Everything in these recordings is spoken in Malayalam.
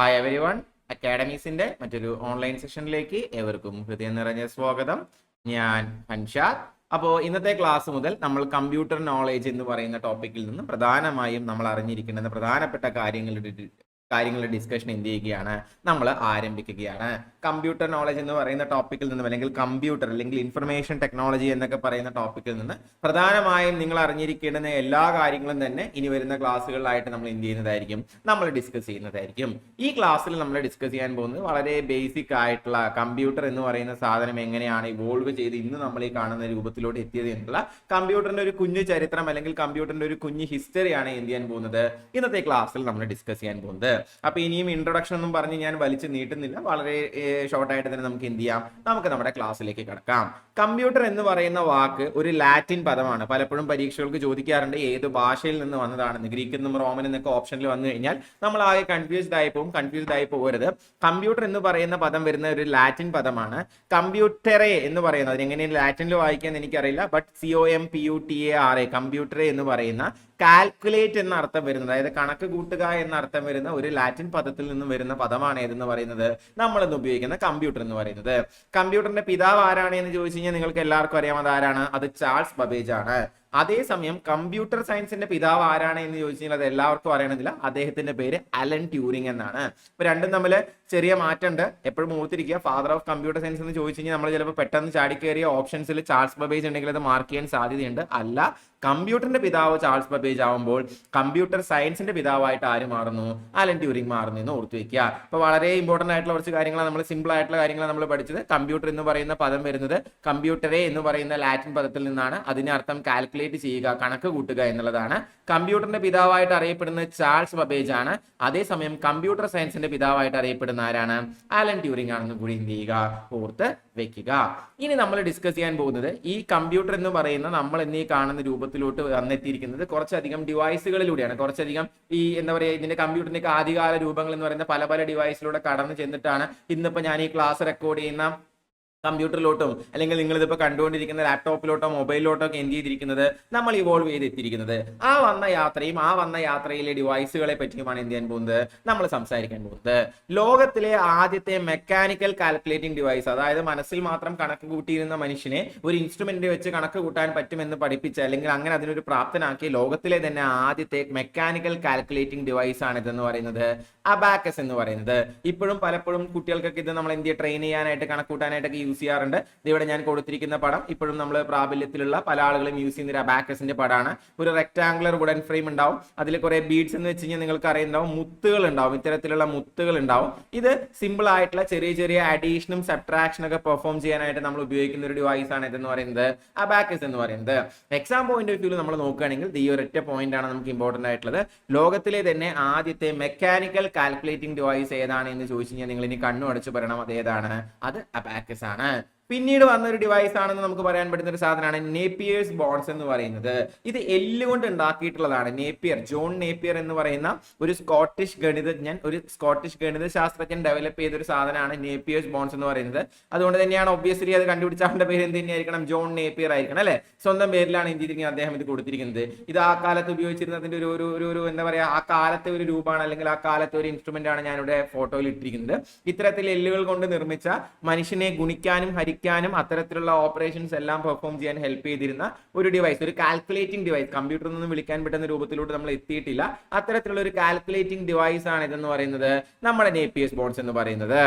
ഹായ് എവരി വൺ അക്കാഡമീസിന്റെ മറ്റൊരു ഓൺലൈൻ സെഷനിലേക്ക് ഏവർക്കും ഹൃദയം നിറഞ്ഞ സ്വാഗതം. ഞാൻ ഹൻഷാദ് അപ്പോൾ ഇന്നത്തെ ക്ലാസ് മുതൽ നമ്മൾ കമ്പ്യൂട്ടർ നോളേജ് എന്ന് പറയുന്ന ടോപ്പിക്കിൽ നിന്ന് പ്രധാനമായും നമ്മൾ അറിഞ്ഞിരിക്കേണ്ടുന്ന പ്രധാനപ്പെട്ട കാര്യങ്ങളുടെ കാര്യങ്ങളുടെ ഡിസ്കഷൻ എന്ത് ചെയ്യുകയാണ്? നമ്മൾ ആരംഭിക്കുകയാണ്. കമ്പ്യൂട്ടർ നോളജ് എന്ന് പറയുന്ന ടോപ്പിക്കിൽ നിന്നും അല്ലെങ്കിൽ കമ്പ്യൂട്ടർ അല്ലെങ്കിൽ ഇൻഫർമേഷൻ ടെക്നോളജി എന്നൊക്കെ പറയുന്ന ടോപ്പിക്കിൽ നിന്ന് പ്രധാനമായും നിങ്ങൾ അറിഞ്ഞിരിക്കേണ്ടുന്ന എല്ലാ കാര്യങ്ങളും തന്നെ ഇനി വരുന്ന ക്ലാസ്സുകളിലായിട്ട് നമ്മൾ എന്ത് ചെയ്യുന്നതായിരിക്കും? നമ്മൾ ഡിസ്കസ് ചെയ്യുന്നതായിരിക്കും. ഈ ക്ലാസ്സിൽ നമ്മൾ ഡിസ്കസ് ചെയ്യാൻ പോകുന്നത് വളരെ ബേസിക് ആയിട്ടുള്ള കമ്പ്യൂട്ടർ എന്ന് പറയുന്ന സാധനം എങ്ങനെയാണ് ഇവോൾവ് ചെയ്ത് ഇന്ന് നമ്മൾ ഈ കാണുന്ന രൂപത്തിലോട്ട് എത്തിയത് എന്നുള്ള കമ്പ്യൂട്ടറിന്റെ ഒരു കുഞ്ഞു ചരിത്രം അല്ലെങ്കിൽ കമ്പ്യൂട്ടറിന്റെ ഒരു കുഞ്ഞു ഹിസ്റ്ററിയാണ് എന്ത് ചെയ്യാൻ പോകുന്നത്? ഇന്നത്തെ ക്ലാസ്സിൽ നമ്മൾ ഡിസ്കസ് ചെയ്യാൻ പോകുന്നത്. അപ്പൊ ഇനിയും ഇൻട്രൊഡക്ഷൻ ഒന്നും പറഞ്ഞ് ഞാൻ വലിച്ചു നീട്ടുന്നില്ല. വളരെ ഷോർട്ട് ആയിട്ട് തന്നെ നമുക്ക് എന്ത് ചെയ്യാം? നമുക്ക് നമ്മുടെ ക്ലാസ്സിലേക്ക് കിടക്കാം. കമ്പ്യൂട്ടർ എന്ന് പറയുന്ന വാക്ക് ഒരു ലാറ്റിൻ പദമാണ്. പലപ്പോഴും പരീക്ഷകൾക്ക് ചോദിക്കാറുണ്ട് ഏത് ഭാഷയിൽ നിന്ന് വന്നതാണെന്ന്. ഗ്രീക്ക് എന്നും റോമൻ എന്നൊക്കെ ഓപ്ഷനിൽ വന്നു കഴിഞ്ഞാൽ നമ്മൾ ആകെ കൺഫ്യൂസ്ഡ് ആയി പോകും കൺഫ്യൂസ്ഡ് ആയി പോകരുത്. കമ്പ്യൂട്ടർ എന്ന് പറയുന്ന പദം വരുന്ന ഒരു ലാറ്റിൻ പദമാണ്. കമ്പ്യൂട്ടറെ എന്ന് പറയുന്നത്. അതിനെങ്ങനെ ലാറ്റിനിൽ വായിക്കാൻ എനിക്കറിയില്ല. But C O M P U T A R A കമ്പ്യൂട്ടറെ എന്ന് പറയുന്ന കാൽക്കുലേറ്റ് എന്ന അർത്ഥം വരുന്നത്. അതായത് കണക്ക് കൂട്ടുക എന്ന അർത്ഥം വരുന്ന ഒരു ലാറ്റിൻ പദത്തിൽ നിന്നും വരുന്ന പദമാണ് ഏതെന്ന് പറയുന്നത്? നമ്മൾ ഇന്ന് ഉപയോഗിക്കുന്ന കമ്പ്യൂട്ടർ എന്ന് പറയുന്നത്. കമ്പ്യൂട്ടറിന്റെ പിതാവ് ആരാണ് എന്ന് ചോദിച്ചു കഴിഞ്ഞാൽ നിങ്ങൾക്ക് എല്ലാവർക്കും അറിയാം. അത് ആരാണ്? അത് ചാൾസ് ബബേജ് ആണ്. അതേസമയം കമ്പ്യൂട്ടർ സയൻസിന്റെ പിതാവ് ആരാണ് എന്ന് ചോദിച്ചു കഴിഞ്ഞാൽ അത് എല്ലാവർക്കും അറിയണമെന്നില്ല. അദ്ദേഹത്തിന്റെ പേര് അലൻ ട്യൂറിംഗ് എന്നാണ്. ഇപ്പൊ രണ്ടും തമ്മിൽ ചെറിയ മാറ്റമുണ്ട്. എപ്പോഴും ഓർത്തിരിക്കുക ഫാദർ ഓഫ് കമ്പ്യൂട്ടർ സയൻസ് എന്ന് ചോദിച്ചു കഴിഞ്ഞാൽ നമ്മൾ ചിലപ്പോൾ പെട്ടെന്ന് ചാടിക്കേറിയ ഓപ്ഷൻസിൽ ചാൾസ് ബബേജ് ഉണ്ടെങ്കിൽ അത് മാർക്ക് ചെയ്യാൻ സാധ്യതയുണ്ട്. അല്ല കമ്പ്യൂട്ടറിന്റെ പിതാവ് ചാൾസ് ബബേജ് ആവുമ്പോൾ കമ്പ്യൂട്ടർ സയൻസിന്റെ പിതാവായിട്ട് ആര് മാറുന്നു? അലൻ ട്യൂറിംഗ് മാറുന്നു എന്ന് ഓർത്തു വെക്കുക. അപ്പൊ വളരെ ഇമ്പോർട്ടന്റ് ആയിട്ടുള്ള കുറച്ച് കാര്യങ്ങളാണ് നമ്മൾ സിമ്പിൾ ആയിട്ടുള്ള കാര്യങ്ങളാണ് നമ്മൾ പഠിച്ചത്. കമ്പ്യൂട്ടർ എന്ന് പറയുന്ന പദം വരുന്നത് കമ്പ്യൂട്ടറെ എന്ന് പറയുന്ന ലാറ്റിൻ പദത്തിൽ നിന്നാണ്. അതിനർത്ഥം കാൽക്കുലേറ്റ് ചെയ്യുക കണക്ക് കൂട്ടുക എന്നുള്ളതാണ്. കമ്പ്യൂട്ടറിന്റെ പിതാവായിട്ട് അറിയപ്പെടുന്ന ചാൾസ് ബബേജ് ആണ് അതേസമയം കമ്പ്യൂട്ടർ സയൻസിന്റെ പിതാവായിട്ട് അറിയപ്പെടുന്ന ആരാണ്? ആലൻ ട്യൂറിംഗ് ആണെന്ന് കൂടി എന്ത് ചെയ്യുക? ഓർത്ത് വെക്കുക. ഇനി നമ്മൾ ഡിസ്കസ് ചെയ്യാൻ പോകുന്നത് ഈ കമ്പ്യൂട്ടർ എന്ന് പറയുന്ന നമ്മൾ എന്നീ കാണുന്ന രൂപത്തിലോട്ട് വന്നെത്തിയിരിക്കുന്നത് കുറച്ചധികം ഡിവൈസുകളിലൂടെയാണ് കുറച്ചധികം ഈ എന്താ പറയുക ഇതിന്റെ കമ്പ്യൂട്ടറിന്റെ ആദ്യകാല രൂപങ്ങൾ എന്ന് പറയുന്ന പല പല ഡിവൈസിലൂടെ കടന്നു ചെന്നിട്ടാണ് ഇന്നിപ്പോ ഞാൻ ഈ ക്ലാസ് റെക്കോർഡ് ചെയ്യുന്ന കമ്പ്യൂട്ടറിലോട്ടും അല്ലെങ്കിൽ നിങ്ങൾ ഇതിപ്പോൾ കണ്ടുകൊണ്ടിരിക്കുന്ന ലാപ്ടോപ്പിലോട്ടോ മൊബൈലിലോട്ടോ ഒക്കെ എന്ത് ചെയ്തിരിക്കുന്നത്? നമ്മൾ ഇവോൾവ് ചെയ്ത് എത്തിയിരിക്കുന്നത് ആ വന്ന യാത്രയും ആ വന്ന യാത്രയിലെ ഡിവൈസുകളെ പറ്റിയുമാണ് എന്ത് ചെയ്യാൻ പോകുന്നത്? നമ്മൾ സംസാരിക്കാൻ പോകുന്നത്. ലോകത്തിലെ ആദ്യത്തെ മെക്കാനിക്കൽ കാൽക്കുലേറ്റിംഗ് ഡിവൈസ് അതായത് മനസ്സിൽ മാത്രം കണക്ക് കൂട്ടിയിരുന്ന മനുഷ്യനെ ഒരു ഇൻസ്ട്രുമെന്റ് വെച്ച് കണക്ക് കൂട്ടാൻ പറ്റുമെന്ന് പഠിപ്പിച്ച അല്ലെങ്കിൽ അങ്ങനെ അതിനൊരു പ്രാപ്തനാക്കിയ ലോകത്തിലെ തന്നെ ആദ്യത്തെ മെക്കാനിക്കൽ കാൽക്കുലേറ്റിംഗ് ഡിവൈസ് ആണ് ഇതെന്ന് പറയുന്നത്. അബാക്കസ് എന്ന് പറയുന്നത്. ഇപ്പോഴും പലപ്പോഴും കുട്ടികൾക്കൊക്കെ ഇത് നമ്മൾ എന്ത് ചെയ്യുക ട്രെയിൻ ചെയ്യാനായിട്ട് കണക്കൂട്ടാനായിട്ടൊക്കെ യൂസ് ചെയ്യാറുണ്ട്. ഇവിടെ ഞാൻ കൊടുത്തിരിക്കുന്ന പടം ഇപ്പോഴും നമ്മൾ പ്രാബല്യത്തിലുള്ള പല ആളുകളും യൂസ് ചെയ്യുന്ന അബാക്കസിന്റെ പടമാണ്. ഒരു റെക്ടാംഗുലർ വുഡൻ ഫ്രെയിം ഉണ്ടാവും. അതിൽ കുറെ ബീഡ്സ് എന്ന് വെച്ച് കഴിഞ്ഞാൽ നിങ്ങൾക്ക് അറിയുന്നുണ്ടാവും മുത്തുകൾ ഉണ്ടാവും. ഇത്തരത്തിലുള്ള മുത്തുകൾ ഉണ്ടാവും. ഇത് സിമ്പിൾ ആയിട്ടുള്ള ചെറിയ ചെറിയ അഡീഷനും സബ്ട്രാക്ഷനും ഒക്കെ പെർഫോം ചെയ്യാനായിട്ട് നമ്മൾ ഉപയോഗിക്കുന്ന ഒരു ഡിവൈസ് ആണ് ഇതെന്ന് പറയുന്നത്. അബാക്കസ് എന്ന് പറയുന്നത്. എക്സാം പോയിന്റ് ഓഫ് വ്യൂ നമ്മൾ നോക്കുകയാണെങ്കിൽ ഈ ഒരൊറ്റ പോയിന്റ് ആണ് നമുക്ക് ഇമ്പോർട്ടന്റ് ആയിട്ടുള്ളത്. ലോകത്തിലെ തന്നെ ആദ്യത്തെ മെക്കാനിക്കൽ കാൽക്കുലേറ്റിംഗ് ഡിവൈസ് ഏതാണ് എന്ന് ചോദിച്ചു കഴിഞ്ഞാൽ നിങ്ങൾ ഇനി കണ്ണു അടച്ചു പറയണം അത് ഏതാണ്? അത് അബാക്കസ് ആണ്. ஆன പിന്നീട് വന്ന ഒരു ഡിവൈസ് ആണെന്ന് നമുക്ക് പറയാൻ പറ്റുന്ന ഒരു സാധനമാണ് നേപ്പിയേഴ്സ് ബോൺസ് എന്ന് പറയുന്നത്. ഇത് എല്ല് കൊണ്ട് ഉണ്ടാക്കിയിട്ടുള്ളതാണ് നേപ്പിയർ ജോൺ നേപ്പിയർ എന്ന് പറയുന്ന ഒരു സ്കോട്ടിഷ് ഗണിതജ്ഞൻ ഒരു സ്കോട്ടിഷ് ഗണിത ശാസ്ത്രജ്ഞൻ ഡെവലപ്പ് ചെയ്ത ഒരു സാധനമാണ് നേപ്പിയേഴ്സ് ബോൺസ് എന്ന് പറയുന്നത്. അതുകൊണ്ട് തന്നെയാണ് ഒബ്വിയസ്ലി അത് കണ്ടുപിടിച്ച ആളുടെ പേര് എന്ത് തന്നെയായിരിക്കണം? ജോൺ നേപ്പിയർ ആയിരിക്കണം അല്ലെ? സ്വന്തം പേരിലാണ് എന്ത് ചെയ്തിരിക്കുന്നത് അദ്ദേഹം ഇത് കൊടുത്തിരിക്കുന്നത്. ഇത് ആ കാലത്ത് ഉപയോഗിച്ചിരുന്നതിന്റെ ഒരു ഒരു ഒരു എന്താ പറയുക ആ കാലത്തെ ഒരു രൂപമാണ് അല്ലെങ്കിൽ ആ കാലത്തെ ഒരു ഇൻസ്ട്രുമെന്റ് ആണ് ഞാനിവിടെ ഫോട്ടോയിൽ ഇട്ടിരിക്കുന്നത്. ഇത്തരത്തിൽ എല്ലുകൾ കൊണ്ട് നിർമ്മിച്ച മനുഷ്യനെ ഗുണിക്കാനും ഹരിക്കാനും അത്തരത്തിലുള്ള ഓപ്പറേഷൻസ് എല്ലാം പെർഫോം ചെയ്യാൻ ഹെൽപ്പ് ചെയ്തിരുന്ന ഒരു ഡിവൈസ് ഒരു കാൽക്കുലേറ്റിംഗ് ഡിവൈസ് കമ്പ്യൂട്ടറിൽ നിന്ന് വിളിക്കാൻ പറ്റുന്ന രൂപത്തിലോട്ട് നമ്മൾ എത്തിയിട്ടില്ല. അത്തരത്തിലുള്ള ഒരു കാൽക്കുലേറ്റിംഗ് ഡിവൈസ് ആണ് ഇതെന്ന് പറയുന്നത് നമ്മുടെ നേപ്പിയസ് ബോൺസ് എന്ന് പറയുന്നത്.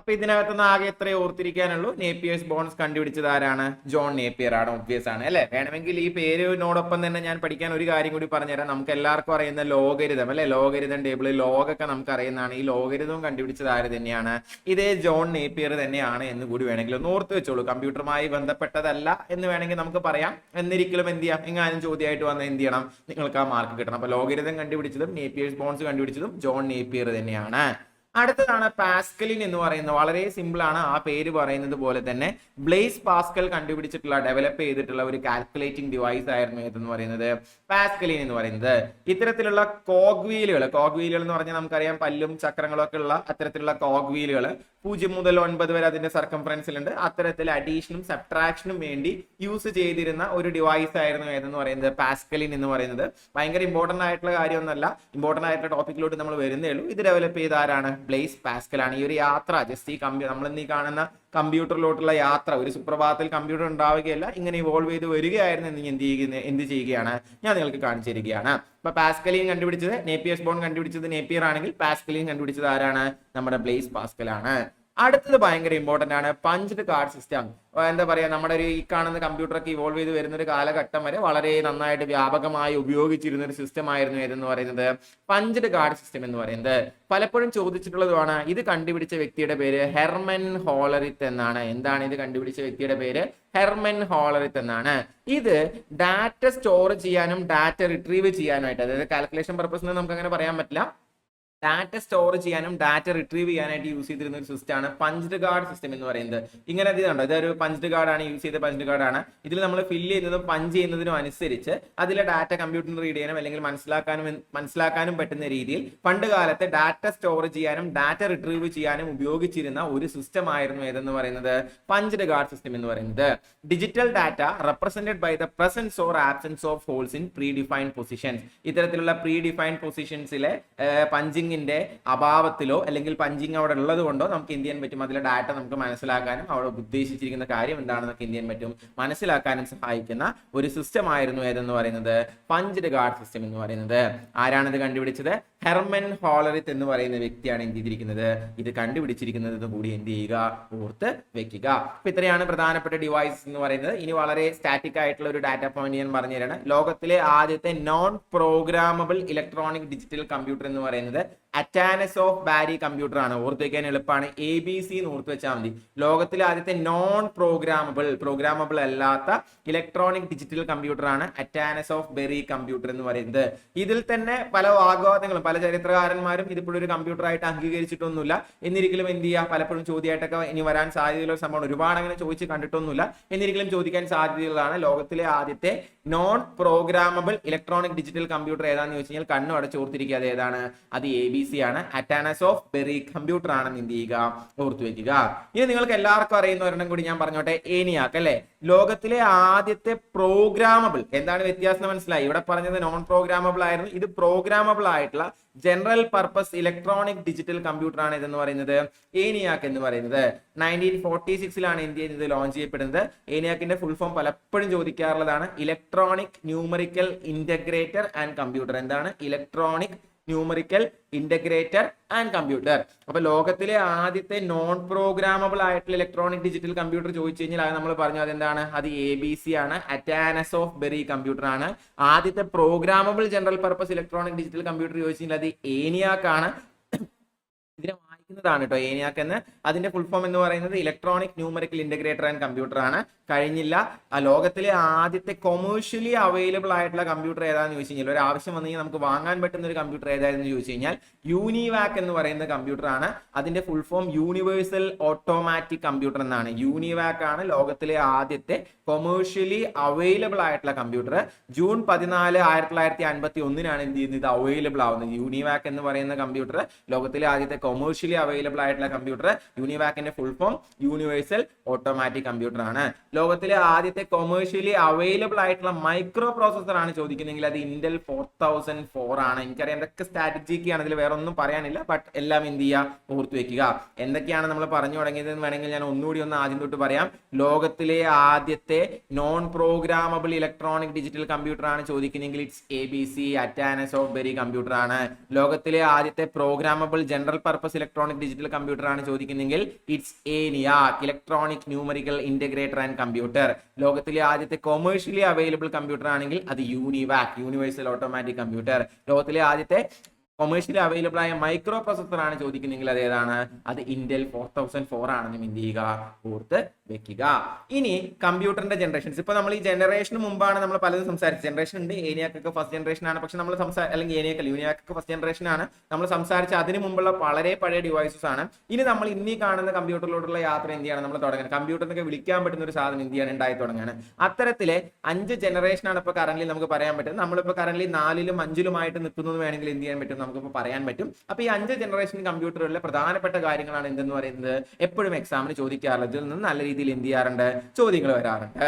അപ്പൊ ഇതിനകത്ത് നിന്ന് ആകെ എത്രയേ ഓർത്തിരിക്കാനുള്ളൂ. നേപ്പിയേഴ്സ് ബോൺസ് കണ്ടുപിടിച്ചത് ആരാണ്? ജോൺ നേപ്പിയർ ആണ് ഒബ്വിയസ് ആണ് അല്ലെ? വേണമെങ്കിൽ ഈ പേരിനോടൊപ്പം തന്നെ ഞാൻ പഠിക്കാൻ ഒരു കാര്യം കൂടി പറഞ്ഞുതരാം. നമുക്ക് എല്ലാവർക്കും അറിയുന്ന ലോകരിതം അല്ലെ? ലോകരിതം ടേബിൾ ലോഗൊക്കെ നമുക്ക് അറിയുന്നതാണ്. ഈ ലോകരിതം കണ്ടുപിടിച്ചത് ആര് തന്നെയാണ്? ഇതേ ജോൺ നേപ്പിയർ തന്നെയാണ് എന്ന് കൂടി വേണമെങ്കിൽ ഒന്ന് ഓർത്ത് വെച്ചോളൂ. കമ്പ്യൂട്ടറുമായി ബന്ധപ്പെട്ടതല്ല എന്ന് വേണമെങ്കിൽ നമുക്ക് പറയാം. എന്നിരിക്കലും എന്ത് ചെയ്യാം? എങ്ങാനും ചോദ്യമായിട്ട് വന്ന എന്ത് ചെയ്യണം? നിങ്ങൾക്ക് ആ മാർക്ക് കിട്ടണം. അപ്പൊ ലോകരിതം കണ്ടുപിടിച്ചതും നേപ്പിയേഴ്സ് ബോൺസ് കണ്ടുപിടിച്ചതും ജോൺ നേപ്പിയർ തന്നെയാണ്. അടുത്തതാണ് പാസ്കലിൻ എന്ന് പറയുന്നത്. വളരെ സിമ്പിൾ ആണ്. ആ പേര് പറയുന്നത് പോലെ തന്നെ ബ്ലേസ് പാസ്കൽ കണ്ടുപിടിച്ചിട്ടുള്ള ഡെവലപ്പ് ചെയ്തിട്ടുള്ള ഒരു കാൽക്കുലേറ്റിംഗ് ഡിവൈസ് ആയിരുന്നു ഇതെന്ന് പറയുന്നത്. പാസ്കലിൻ എന്ന് പറയുന്നത്. ഇത്തരത്തിലുള്ള കോഗ്വീലുകൾ കോഗ്വീലുകൾ എന്ന് പറഞ്ഞാൽ നമുക്കറിയാം പല്ലും ചക്രങ്ങളും ഒക്കെ ഉള്ള അത്തരത്തിലുള്ള കോഗ്വീലുകൾ പൂജ്യം മുതൽ ഒൻപത് വരെ അതിന്റെ സർക്കംഫറൻസിലുണ്ട് അത്തരത്തിൽ അഡീഷനും സബ്ട്രാക്ഷനും വേണ്ടി യൂസ് ചെയ്തിരുന്ന ഒരു ഡിവൈസ് ആയിരുന്നു ഏതെന്ന് പറയുന്നത്? പാസ്കലിൻ എന്ന് പറയുന്നത്. ഭയങ്കര ഇമ്പോർട്ടന്റ് ആയിട്ടുള്ള കാര്യമൊന്നുമല്ല. ഇമ്പോർട്ടന്റ് ആയിട്ടുള്ള ടോപ്പിക്കിലോട്ട് നമ്മൾ വരുന്നേ ഉള്ളൂ. ഇത് ഡെവലപ്പ് ചെയ്ത ആരാണ്? ബ്ലേസ് ആണ്. ഈ ഒരു യാത്ര ജസ്റ്റ് ഈ കമ്പ്യൂ നമ്മൾ ഇന്ന് ഈ കാണുന്ന കമ്പ്യൂട്ടറിലോട്ടുള്ള യാത്ര ഒരു സുപ്രഭാതത്തിൽ കമ്പ്യൂട്ടർ ഉണ്ടാവുകയല്ല ഇങ്ങനെ ഇവോൾവ് ചെയ്ത് വരികയായിരുന്നു എന്ന് എന്ത് ചെയ്യുന്നത് എന്ത് ചെയ്യുകയാണ്? ഞാൻ നിങ്ങൾക്ക് കാണിച്ചിരിക്കുകയാണ് അപ്പൊ പാസ്കലിയും കണ്ടുപിടിച്ചത് നേപ്പിയസ് ബോൺ കണ്ടുപിടിച്ചത് നേപ്പിയർ ആണെങ്കിൽ പാസ്കലിയും കണ്ടുപിടിച്ചത് ആരാണ്? നമ്മുടെ ബ്ലേസ് ആണ്. അടുത്തത് ഭയങ്കര ഇമ്പോർട്ടന്റ് ആണ്. പഞ്ച്ഡ് കാർഡ് സിസ്റ്റം എന്താ പറയാ നമ്മുടെ ഒരു ഈ കാണുന്ന കമ്പ്യൂട്ടറൊക്കെ ഇവോൾവ് ചെയ്ത് വരുന്ന ഒരു കാലഘട്ടം വരെ വളരെ നന്നായിട്ട് വ്യാപകമായി ഉപയോഗിച്ചിരുന്ന ഒരു സിസ്റ്റം ആയിരുന്നു ഏതെന്ന് പറയുന്നത് പഞ്ച്ഡ് കാർഡ് സിസ്റ്റം എന്ന് പറയുന്നത്. പലപ്പോഴും ചോദിച്ചിട്ടുള്ളതുമാണ് ഇത് കണ്ടുപിടിച്ച വ്യക്തിയുടെ പേര് ഹെർമൻ ഹോളറിത്ത് എന്നാണ്. എന്താണ് ഇത് കണ്ടുപിടിച്ച വ്യക്തിയുടെ പേര്? ഹെർമൻ ഹോളറിത്ത് എന്നാണ്. ഇത് ഡാറ്റ സ്റ്റോർ ചെയ്യാനും ഡാറ്റ റിട്രീവ് ചെയ്യാനായിട്ട് അതായത് കാൽക്കുലേഷൻ പർപ്പസിന് നമുക്ക് അങ്ങനെ പറയാൻ പറ്റില്ല. ഡാറ്റ സ്റ്റോർ ചെയ്യാനും ഡാറ്റ റിട്രീവ് ചെയ്യാനായിട്ട് യൂസ് ചെയ്തിരുന്ന ഒരു സിസ്റ്റമാണ് പഞ്ച്ഡ് കാർഡ് സിസ്റ്റം എന്ന് പറയുന്നത്. ഇങ്ങനെ ഇത് കണ്ടോ? ഇതൊരു പഞ്ച്ഡ് കാർഡാണ് യൂസ് ചെയ്ത പഞ്ച്ഡ് കാർഡാണ് ഇതിൽ നമ്മൾ ഫില്ല് ചെയ്യുന്നതും പഞ്ച് ചെയ്യുന്നതിനും അനുസരിച്ച് അതിലെ ഡാറ്റ കമ്പ്യൂട്ടറിന് റീഡ് ചെയ്യാനും അല്ലെങ്കിൽ മനസ്സിലാക്കാനും മനസ്സിലാക്കാനും പറ്റുന്ന രീതിയിൽ പണ്ട് കാലത്ത് ഡാറ്റ സ്റ്റോർ ചെയ്യാനും ഡാറ്റ റിട്രീവ് ചെയ്യാനും ഉപയോഗിച്ചിരുന്ന ഒരു സിസ്റ്റം ആയിരുന്നു ഏതെന്ന് പറയുന്നത്? പഞ്ച്ഡ് കാർഡ് സിസ്റ്റം എന്ന് പറയുന്നത്. Digital data represented by the presence or absence of holes in predefined positions ഇത്തരത്തിലുള്ള പ്രീ ഡിഫൈൻഡ് പൊസിഷൻസിലെ പഞ്ചിങ്ങിന്റെ അഭാവത്തിലോ അല്ലെങ്കിൽ പഞ്ചിങ് അവിടെ ഉള്ളത് കൊണ്ടോ നമുക്ക് എന്ത് ചെയ്യാൻ പറ്റും. അതിലെ ഡാറ്റ നമുക്ക് മനസ്സിലാക്കാനും അവിടെ ഉദ്ദേശിച്ചിരിക്കുന്ന കാര്യം എന്താണെന്നൊക്കെ എന്ത് ചെയ്യാൻ പറ്റും മനസ്സിലാക്കാനും സഹായിക്കുന്ന ഒരു സിസ്റ്റം ആയിരുന്നു ഏതെന്ന് പറയുന്നത്? പഞ്ച്ഡ് ഗാർഡ് സിസ്റ്റം എന്ന് പറയുന്നത്. ആരാണിത് കണ്ടുപിടിച്ചത്? ഹെർമൻ ഹോളറിത്ത് എന്ന് പറയുന്ന വ്യക്തിയാണ് എന്ത് ചെയ്തിരിക്കുന്നത്? ഇത് കണ്ടുപിടിച്ചിരിക്കുന്നത് കൂടി എന്ത് ചെയ്യുക? ഓർത്ത് വെക്കുക. അപ്പൊ ഇത്രയാണ് പ്രധാനപ്പെട്ട ഡിവൈസ് എന്ന് പറയുന്നത്. ഇനി വളരെ സ്റ്റാറ്റിക് ആയിട്ടുള്ള ഒരു ഡാറ്റ പോയിന്റ് ഞാൻ പറഞ്ഞു തരാണ് ലോകത്തിലെ ആദ്യത്തെ non programmable electronic digital computer എന്ന് പറയുന്നത് അറ്റാനസ് ഓഫ് ബാരി കമ്പ്യൂട്ടർ ആണ്. ഓർത്ത് വെക്കാൻ എളുപ്പമാണ്. എ ബി സി എന്ന് ഓർത്ത് വെച്ചാൽ മതി. ലോകത്തിലെ ആദ്യത്തെ നോൺ പ്രോഗ്രാമബിൾ പ്രോഗ്രാമബിൾ അല്ലാത്ത ഇലക്ട്രോണിക് ഡിജിറ്റൽ കമ്പ്യൂട്ടർ ആണ് അറ്റാനസ് ഓഫ് ബെറി കമ്പ്യൂട്ടർ എന്ന് പറയുന്നത്. ഇതിൽ തന്നെ പല വാഗ്വാദങ്ങളും പല ചരിത്രകാരന്മാരും ഇതിപ്പോഴും ഒരു കമ്പ്യൂട്ടർ ആയിട്ട് അംഗീകരിച്ചിട്ടൊന്നുമില്ല. എന്നിരിക്കലും എന്ത് ചെയ്യുക പലപ്പോഴും ചോദ്യമായിട്ടൊക്കെ ഇനി വരാൻ സാധ്യതയുള്ള ഒരു സംഭവം ഒരുപാട് അങ്ങനെ ചോദിച്ച് കണ്ടിട്ടൊന്നുമില്ല. എന്നിരിക്കലും ചോദിക്കാൻ സാധ്യതയുള്ളതാണ് ലോകത്തിലെ ആദ്യത്തെ non programmable electronic digital computer ഏതാണെന്ന് ചോദിച്ചു കഴിഞ്ഞാൽ കണ്ണു അടച്ചോർത്തിരിക്കുക അത് ഏതാണ്? അത് എ ബി സി ആണ് അറ്റാനസ് ഓഫ് ബെറി കമ്പ്യൂട്ടർ ആണെന്ന് എന്ത് ചെയ്യുക? ഓർത്തു വെക്കുക ഇനി നിങ്ങൾക്ക് എല്ലാവർക്കും അറിയുന്ന ഒരെണ്ണം കൂടി ഞാൻ പറഞ്ഞോട്ടെ. ഏനിയാക്ക് അല്ലെ? ലോകത്തിലെ ആദ്യത്തെ പ്രോഗ്രാമബിൾ എന്താണ് വ്യത്യാസം മനസ്സിലായി? ഇവിടെ പറഞ്ഞത് നോൺ പ്രോഗ്രാമബിൾ ആയിരുന്നു. ഇത് പ്രോഗ്രാമബിൾ ആയിട്ടുള്ള general purpose electronic digital computer ആണ് ഇതെന്ന് പറയുന്നത്. ഏനിയാക്ക് എന്ന് പറയുന്നത്. നയന്റീൻ ഫോർട്ടി സിക്സിലാണ് ഇന്ത്യയിൽ ഇത് ലോഞ്ച് ചെയ്യപ്പെടുന്നത്. ഏനിയാക്കിന്റെ ഫുൾ ഫോം പലപ്പോഴും ചോദിക്കാറുള്ളതാണ്. Electronic numerical integrator and computer എന്താണ്? Electronic numerical integrator and computer അപ്പൊ ലോകത്തിലെ ആദ്യത്തെ നോൺ പ്രോഗ്രാമബിൾ ആയിട്ടുള്ള ഇലക്ട്രോണിക് ഡിജിറ്റൽ കമ്പ്യൂട്ടർ ചോദിച്ചു കഴിഞ്ഞാൽ അത് നമ്മൾ പറഞ്ഞു അതെന്താണ് അത് എ ബി സി ആണ്. അറ്റാനസ് ഓഫ് ബെറി കമ്പ്യൂട്ടർ ആണ്. ആദ്യത്തെ programmable general purpose electronic digital computer ചോദിച്ചു കഴിഞ്ഞാൽ അത് ഏനിയാക്ക് ആണ്. ഇതിനെ വായിക്കുന്നതാണ് കേട്ടോ ഏനിയാക്ക് എന്ന് അതിന്റെ ഫുൾ ഫോം എന്ന് പറയുന്നത് electronic numerical integrator and computer ആണ്. കഴിഞ്ഞില്ല. ആ ലോകത്തിലെ ആദ്യത്തെ കൊമേഴ്ഷ്യലി അവൈലബിൾ ആയിട്ടുള്ള കമ്പ്യൂട്ടർ ഏതാണെന്ന് ചോദിച്ചു കഴിഞ്ഞാൽ ഒരു ആവശ്യം വന്നു കഴിഞ്ഞാൽ നമുക്ക് വാങ്ങാൻ പറ്റുന്ന ഒരു കമ്പ്യൂട്ടർ ഏതായിരുന്നു ചോദിച്ചു കഴിഞ്ഞാൽ യൂണിവാക്ക് എന്ന് പറയുന്ന കമ്പ്യൂട്ടർ ആണ്. അതിന്റെ full form universal automatic computer എന്നാണ്. യൂണിവാക്ക് ആണ് ലോകത്തിലെ ആദ്യത്തെ കൊമേഴ്ഷ്യലി അവൈലബിൾ ആയിട്ടുള്ള കമ്പ്യൂട്ടർ ജൂൺ പതിനാല് ആയിരത്തി തൊള്ളായിരത്തി അൻപത്തി ഒന്നിനാണ് എന്ത് ചെയ്യുന്നത്? അവൈലബിൾ ആവുന്നത്. യൂണിവാക്ക് എന്ന് പറയുന്ന കമ്പ്യൂട്ടർ ലോകത്തിലെ ആദ്യത്തെ കൊമേഴ്ഷ്യലി അവൈലബിൾ ആയിട്ടുള്ള computer യൂണിവാക്കിന്റെ full form universal automatic computer ആണ്. ലോകത്തിലെ ആദ്യത്തെ കൊമേഴ്ഷ്യലി അവൈലബിൾ ആയിട്ടുള്ള മൈക്രോ പ്രോസസർ ആണ് ചോദിക്കുന്നതെങ്കിൽ അത് ഇന്റൽ ഫോർ തൗസൻഡ് ഫോർ ആണ്. എനിക്കറിയാം എന്തൊക്കെ സ്ട്രാറ്റജിക്ക് ആണ് ഇതിൽ വേറെ ഒന്നും പറയാനില്ല ബട്ട് എല്ലാം എന്ത് ചെയ്യുക ഓർത്തു വെക്കുക. എന്തൊക്കെയാണ് നമ്മൾ പറഞ്ഞു തുടങ്ങിയതെന്ന് വേണമെങ്കിൽ ഞാൻ ഒന്നുകൂടി ഒന്ന് ആദ്യം തൊട്ട് പറയാം. ലോകത്തിലെ ആദ്യത്തെ non programmable electronic digital computer ആണ് ചോദിക്കുന്നതെങ്കിൽ it's A B C Atanasoff Berry computer ആണ്. ലോകത്തിലെ ആദ്യത്തെ programmable general purpose electronic digital computer ആണ് ചോദിക്കുന്നതെങ്കിൽ it's ENIAC electronic numerical integrator and computer ലോകത്തിലെ ആദ്യത്തെ കൊമേഴ്ഷ്യലി അവൈലബിൾ കമ്പ്യൂട്ടർ ആണെങ്കിൽ അത് യൂണിവാക് യൂണിവേഴ്സൽ ഓട്ടോമാറ്റിക് കമ്പ്യൂട്ടർ ലോകത്തിലെ ആദ്യത്തെ കൊമേഴ്ഷ്യലി അവൈലബിൾ ആയ മൈക്രോ പ്രൊസസർ ആണ് ചോദിക്കുന്നതെങ്കിൽ അത് ഏതാണ്? അത് ഇന്റൽ ഫോർ തൗസൻഡ് ഫോർ ആണെന്നും എന്ത് ചെയ്യുക ഓർത്ത് വെക്കുക. ഇനി കമ്പ്യൂട്ടറിന്റെ ജനറേഷൻസ് ഇപ്പൊ നമ്മൾ ഈ ജനറേഷന് മുമ്പാണ് നമ്മൾ പലതും സംസാരിച്ചത്. ജനറേഷൻ ഉണ്ട് ഏനിയാക്കൊക്കെ ഫസ്റ്റ് ജനറേഷൻ ആണ്. പക്ഷെ നമ്മൾ സംസാ അല്ലെങ്കിൽ ഏനിയാക്കൽ യൂനിയാക്കൊക്കെ ഫസ്റ്റ് ജനറേഷൻ ആണ്. നമ്മൾ സംസാരിച്ച അതിന് മുമ്പുള്ള വളരെ പഴയ ഡിവൈസസ് ആണ്. ഇനി നമ്മൾ ഇന്നീ കാണുന്ന കമ്പ്യൂട്ടറിലോട്ടുള്ള യാത്ര എന്ത് ചെയ്യണം നമ്മൾ തുടങ്ങുന്നത് കമ്പ്യൂട്ടറിനൊക്കെ വിളിക്കാൻ പറ്റുന്ന ഒരു സാധനം എന്ത് ചെയ്യണം ഉണ്ടായി തുടങ്ങാണ്. അത്തരത്തിലെ അഞ്ച് ജനറേഷൻ ആണ് ഇപ്പൊ കറന്റ് നമുക്ക് പറയാൻ പറ്റും നമ്മളിപ്പോ കറന്റ് നാലിലും അഞ്ചിലുമായിട്ട് നിൽക്കുന്നത് വേണമെങ്കിൽ എന്ത് ചെയ്യാൻ പറ്റും? നമുക്കിപ്പോൾ പറയാൻ പറ്റും. അപ്പോൾ ഈ അഞ്ച് ജനറേഷൻ കമ്പ്യൂട്ടറുകളിലെ പ്രധാനപ്പെട്ട കാര്യങ്ങളാണ് എന്തെന്ന് പറയുന്നത്? എപ്പോഴും എക്സാമിന് ചോദിക്കാറുള്ളത്. ഇതിൽ നിന്ന് നല്ല രീതിയിൽ എന്ത് ചെയ്യാറുണ്ട്? ചോദ്യങ്ങൾ വരാറുണ്ട്.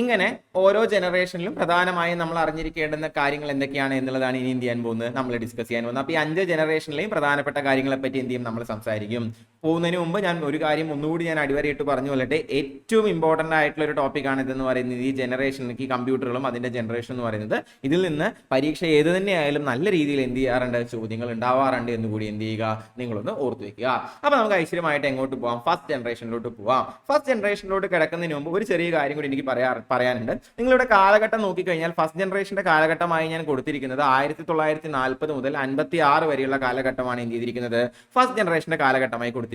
ഇങ്ങനെ ഓരോ ജനറേഷനിലും പ്രധാനമായും നമ്മൾ അറിഞ്ഞിരിക്കേണ്ടുന്ന കാര്യങ്ങൾ എന്തൊക്കെയാണ് എന്നുള്ളതാണ് ഇനി എന്ത് ചെയ്യാൻ പോകുന്നത്? നമ്മൾ ഡിസ്കസ് ചെയ്യാൻ പോകുന്നത്. അപ്പോൾ ഈ അഞ്ച് ജനറേഷനിലെയും പ്രധാനപ്പെട്ട കാര്യങ്ങളെ പറ്റി എന്ത് ചെയ്യും? നമ്മൾ സംസാരിക്കും. പോകുന്നതിന് മുമ്പ് ഞാൻ ഒരു കാര്യം ഒന്നുകൂടി ഞാൻ അടിവരയിട്ട് പറഞ്ഞു കൊല്ലട്ടെ. ഏറ്റവും ഇമ്പോർട്ടന്റ് ആയിട്ടുള്ള ഒരു ടോപ്പിക്കാണ് ഇതെന്ന് പറയുന്നത് ഈ ജനറേഷൻ ഈ കമ്പ്യൂട്ടറുകളും അതിന്റെ ജനറേഷൻ എന്ന് പറയുന്നത്. ഇതിൽ നിന്ന് പരീക്ഷ ഏത് തന്നെയായാലും നല്ല രീതിയിൽ എന്ത് ചെയ്യാറുണ്ട്? ചോദ്യങ്ങൾ ഉണ്ടാവാറുണ്ട് എന്ന് കൂടി എന്ത് ചെയ്യുക? നിങ്ങളൊന്ന് ഓർത്തു വെക്കുക. അപ്പോൾ നമുക്ക് ഐശ്വര്യമായിട്ട് എങ്ങോട്ട് പോകാം ഫസ്റ്റ് ജനറേഷനിലോട്ട് പോവാം. ഫസ്റ്റ് ജനറേഷനിലോട്ട് കിടക്കുന്നതിന് മുമ്പ് ഒരു ചെറിയ കാര്യം കൂടി എനിക്ക് പറയാ പറയാനുണ്ട്. നിങ്ങളുടെ കാലഘട്ടം നോക്കിക്കഴിഞ്ഞാൽ ഫസ്റ്റ് ജനറേഷന്റെ കാലഘട്ടമായി ഞാൻ കൊടുത്തിരിക്കുന്നത് ആയിരത്തി തൊള്ളായിരത്തി നാൽപ്പത് മുതൽ അൻപത്തി ആറ് വരെയുള്ള കാലഘട്ടമാണ് എന്ത് ചെയ്തിരിക്കുന്നത്? ഫസ്റ്റ് ജനറേഷന്റെ കാലഘട്ടമായി കൊടുത്തിരിക്കുന്നത്.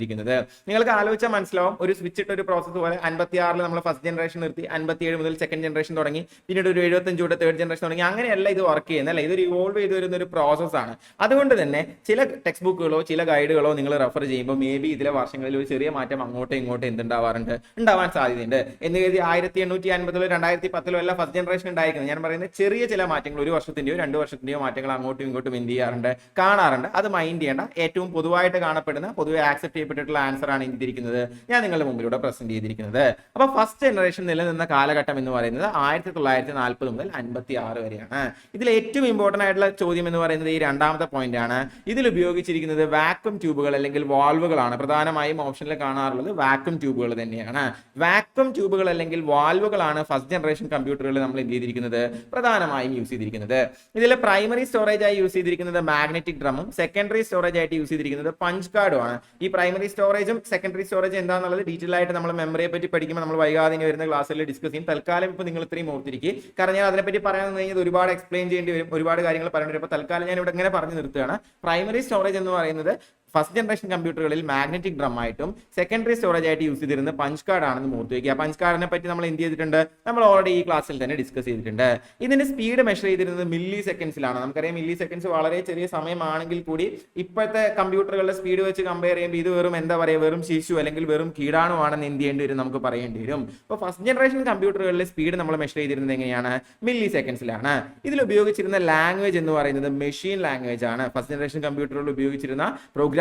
നിങ്ങൾക്ക് ആലോചിച്ചാൽ മനസ്സിലാവും. ഒരു സ്വിച്ച് ഇട്ട ഒരു പ്രോസസ്സ് പോലെ അൻപത്തി ആറിൽ നമ്മൾ ഫസ്റ്റ് ജനറേഷൻ നിർത്തി അൻപത്തി ഏഴ് മുതൽ സെക്കൻഡ് ജനറേഷൻ തുടങ്ങി പിന്നീട് ഒരു എഴുപത്തഞ്ച് തൊട്ട് തേർഡ് ജനറേഷൻ തുടങ്ങി അങ്ങനെയല്ല ഇത് വർക്ക് ചെയ്യുന്നത് അല്ല? ഇതൊരു ഇവോൾവ് ചെയ്ത് വരുന്ന ഒരു പ്രോസസ്സാണ് അതുകൊണ്ട് തന്നെ ചില ടെക്സ്റ്റ് ബുക്കുകളോ ചില ഗൈഡുകളോ നിങ്ങൾ റെഫർ ചെയ്യുമ്പോൾ മേ ബി ഇതിലെ വർഷങ്ങളിൽ ഒരു ചെറിയ മാറ്റം അങ്ങോട്ടും ഇങ്ങോട്ടും എന്തുണ്ടാവാറുണ്ട്? ഉണ്ടാവാൻ സാധ്യതയുണ്ട്. എന്ന് കരുതി ആയിരത്തി എണ്ണൂറ്റി അൻപതിലോ രണ്ടായിരത്തി പത്തിലോ അല്ല ഫസ്റ്റ് ജനറേഷൻ ഉണ്ടായിരിക്കുന്നത്. ഞാൻ പറയുന്നത് ചെറിയ ചില മാറ്റങ്ങൾ ഒരു വർഷത്തിന്റെയോ രണ്ട് വർഷത്തിന്റെയോ മാറ്റങ്ങൾ അങ്ങോട്ടും ഇങ്ങോട്ടും എന്ത് ചെയ്യാറുണ്ട്? കാണാറുണ്ട്. അത് മൈൻഡ് ചെയ്യേണ്ട. ഏറ്റവും പൊതുവായിട്ട് കാണപ്പെടുന്ന പൊതുവെ ആക്സെപ്റ്റ് ചെയ്യപ്പെട്ടിട്ടുള്ള ആൻസർ ആണ് എന്തിരിക്കുന്നത് ഞാൻ നിങ്ങളുടെ മുമ്പിലൂടെ പ്രസന്റ് ചെയ്തിരിക്കുന്നത്. അപ്പൊ ഫസ്റ്റ് ജനറേഷൻ നിലനിന്ന കാലഘട്ടം എന്ന് പറയുന്നത് ആയിരത്തി തൊള്ളായിരത്തി നാൽപ്പത് മുതൽ അൻപത്തി ആറ് വരെയാണ്. ഇതിൽ ഏറ്റവും ഇമ്പോർട്ടന്റ് ആയിട്ടുള്ള ചോദ്യം എന്ന് പറയുന്നത് ഈ രണ്ടാമത്തെ പോയിന്റ് ആണ്. ഇതിൽ ഉപയോഗിച്ചിരിക്കുന്നത് വാക്വം ട്യൂബുകൾ അല്ലെങ്കിൽ വാൾവുകളാണ് പ്രധാനമായും ഓപ്ഷനിൽ കാണാറുള്ളത് വാക്വം ട്യൂബുകൾ തന്നെയാണ്. വാക്വം ട്യൂബുകൾ അല്ലെങ്കിൽ വാൽവുകളാണ് ഫസ്റ്റ് ജനറേഷൻ കമ്പ്യൂട്ടറുകളിൽ നമ്മൾ എന്ത് ചെയ്തിരിക്കുന്നത്? പ്രധാനമായും യൂസ് ചെയ്തിരിക്കുന്നത്. ഇതിൽ പ്രൈമറി സ്റ്റോറേജ് ആയി യൂസ് ചെയ്തിരിക്കുന്നത് മാഗ്നറ്റിക് ഡ്രമ്മും സെക്കൻഡറി സ്റ്റോറേജ് ആയിട്ട് യൂസ് ചെയ്തിരിക്കുന്നത് പഞ്ച് കാർഡും ആണ്. ഈ പ്രൈമറി സ്റ്റോറേജും സെക്കൻഡറി സ്റ്റോറേജും എന്താണെന്നുള്ളത് ഡീറ്റെയിൽ ആയിട്ട് നമ്മൾ മെമ്മറിയെ പറ്റി പഠിക്കുമ്പോൾ നമ്മൾ വൈകാതെ ഇനി വരുന്ന ക്ലാസ്സിൽ ഡിസ്കസ് ചെയ്യും. തൽക്കാലം ഇപ്പോൾ നിങ്ങൾ ഇത്രയും ഓർത്തിരിക്കും. കാരണം ഞാൻ അതിനെപ്പറ്റി പറയാൻ കഴിഞ്ഞാൽ ഒരുപാട് എക്സ്പ്ലെയിൻ ചെയ്യേണ്ടി വരും ഒരുപാട് കാര്യങ്ങൾ പറയേണ്ടി വരും അപ്പോൾ തൽക്കാലം ഞാൻ ഇവിടെ ഇങ്ങനെ പറഞ്ഞു നിർത്തുകയാണ്. പ്രൈമറി സ്റ്റോറേജ് എന്ന് പറയുന്നത് ഫസ്റ്റ് ജനറേഷൻ കമ്പ്യൂട്ടറുകളിൽ മാഗ്നറ്റിക് ഡ്രം ആയിട്ടും സെക്കൻഡറി സ്റ്റോറേജ് ആയിട്ട് യൂസ് ചെയ്തിരുന്നത് പഞ്ച് കാർഡ് ആണെന്ന് ഓർത്ത് വയ്ക്കുക പഞ്ച് കാർഡിനെ പറ്റി നമ്മൾ എന്ത് ചെയ്തിട്ടുണ്ട്? നമ്മൾ ഓൾറെഡി ഈ ക്ലാസ്സിൽ തന്നെ ഡിസ്കസ് ചെയ്തിട്ടുണ്ട്. ഇതിന്റെ സ്പീഡ് മെഷർ ചെയ്തിരുന്നത് മില്ലി സെക്കൻഡ്സിലാണ് നമുക്കറിയാം മില്ലി സെക്കൻഡ്സ് വളരെ ചെറിയ സമയമാണെങ്കിൽ കൂടി ഇപ്പോഴത്തെ കമ്പ്യൂട്ടറുകളുടെ സ്പീഡ് വെച്ച് കമ്പയർ ചെയ്യുമ്പോൾ ഇത് വെറും എന്താ പറയുക? വെറും ശിശു അല്ലെങ്കിൽ വെറും കീടാണുവാണെന്ന് എന്ത് ചെയ്യേണ്ടി വരും? നമുക്ക് പറയേണ്ടി വരും. അപ്പോൾ ഫസ്റ്റ് ജനറേഷൻ കമ്പ്യൂട്ടറുകളിലെ സ്പീഡ് നമ്മൾ മെഷർ ചെയ്തിരുന്നത് എങ്ങനെയാണ്? മില്ലി സെക്കൻഡ്സിലാണ് ഇതിൽ ഉപയോഗിച്ചിരുന്ന ലാംഗ്വേജ് എന്ന് പറയുന്നത് മെഷീൻ ലാംഗ്വേജ് ആണ്. ഫസ്റ്റ് ജനറേഷൻ കമ്പ്യൂട്ടറുകളിൽ ഉപയോഗിച്ചിരുന്ന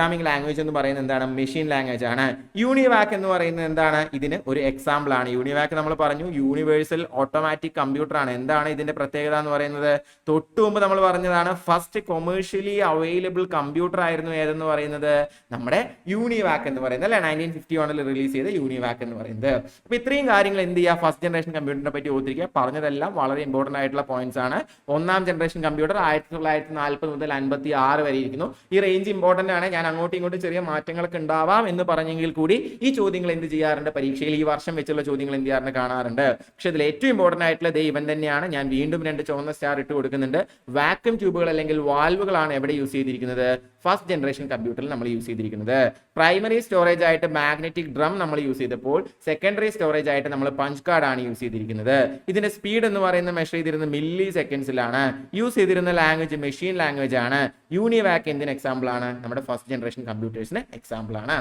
പ്രോഗ്രാമിംഗ് ലാംഗ്വേജ് എന്ന് പറയുന്നത് എന്താണ്? മെഷീൻ ലാംഗ്വേജ് ആണ്. യൂണിവാക്ക് എന്ന് പറയുന്നത് എന്താണ്? ഇതിന് ഒരു എക്സാമ്പിൾ ആണ്. യൂണിവാക്ക് നമ്മൾ പറഞ്ഞു യൂണിവേഴ്സൽ ഓട്ടോമാറ്റിക് കമ്പ്യൂട്ടർ ആണ്. എന്താണ് ഇതിന്റെ പ്രത്യേകത എന്ന് പറയുന്നത്? തൊട്ടു മുമ്പ് നമ്മൾ പറഞ്ഞതാണ് ഫസ്റ്റ് കൊമേഴ്ഷ്യലി അവൈലബിൾ കമ്പ്യൂട്ടർ ആയിരുന്നു ഏതെന്ന് പറയുന്നത്? നമ്മുടെ യൂണിവാക്ക് എന്ന് പറയുന്നത് അല്ലെ? നയന്റീൻ ഫിഫ്റ്റി വണ്ണിൽ റിലീസ് ചെയ്ത യൂണിവാക്ക് എന്ന് പറയുന്നത്. അപ്പൊ ഇത്രയും കാര്യങ്ങൾ എന്ത് ചെയ്യുക? ഫസ്റ്റ് ജനറേഷൻ കമ്പ്യൂട്ടറിനെ പറ്റി ഓർത്തിരിക്കുക. പറഞ്ഞതെല്ലാം വളരെ ഇമ്പോർട്ടന്റ് ആയിട്ടുള്ള പോയിന്റ്സ് ആണ്. ഒന്നാം ജനറേഷൻ കമ്പ്യൂട്ടർ ആയിരത്തി തൊള്ളായിരത്തി നാൽപ്പത് മുതൽ അൻപത്തി ആറ് വരെ ഇരിക്കുന്നു. ഈ റേഞ്ച് ഇമ്പോർട്ടന്റ് ആണ്. ഞാൻ അങ്ങോട്ടും ഇങ്ങോട്ടും ചെറിയ മാറ്റങ്ങളൊക്കെ ഉണ്ടാവാം എന്ന് പറഞ്ഞെങ്കിൽ കൂടി ഈ ചോദ്യങ്ങൾ എന്ത് ചെയ്യാറുണ്ട്? പരീക്ഷയിൽ ഈ വർഷം വെച്ചുള്ള ചോദ്യങ്ങൾ എന്ത് ചെയ്യാറുണ്ട് കാണാറുണ്ട്. പക്ഷെ ഇതിൽ ഏറ്റവും ഇമ്പോർട്ടന്റ് ആയിട്ടുള്ള ദൈവം തന്നെയാണ്. ഞാൻ വീണ്ടും രണ്ട് ചുവന്ന സ്റ്റാർ ഇട്ട് കൊടുക്കുന്നുണ്ട്. വാക്വം ട്യൂബുകൾ അല്ലെങ്കിൽ വാൽവുകളാണ് എവിടെ യൂസ് ചെയ്തിരിക്കുന്നത്? ഫസ്റ്റ് ജനറേഷൻ കമ്പ്യൂട്ടറിൽ നമ്മൾ യൂസ് ചെയ്തിരിക്കുന്നത്. പ്രൈമറി സ്റ്റോറേജ് ആയിട്ട് മാഗ്നറ്റിക് ഡ്രം നമ്മൾ യൂസ് ചെയ്തപ്പോൾ സെക്കൻഡറി സ്റ്റോറേജ് ആയിട്ട് നമ്മൾ പഞ്ച് കാർഡ് ആണ് യൂസ് ചെയ്തിരിക്കുന്നത്. ഇതിന്റെ സ്പീഡ് എന്ന് പറയുന്ന മെഷർ ചെയ്തിരുന്നത് മില്ലി സെക്കൻഡ്സിലാണ് യൂസ് ചെയ്തിരുന്ന ലാംഗ്വേജ് മെഷീൻ ലാംഗ്വേജ് ആണ്. യൂണിവാക്ക് എന്തിന് എക്സാമ്പിൾ ആണ്? നമ്മുടെ ഫസ്റ്റ് ജനറേഷൻ കമ്പ്യൂട്ടേഴ്സിന് എക്സാമ്പിൾ ആണ്.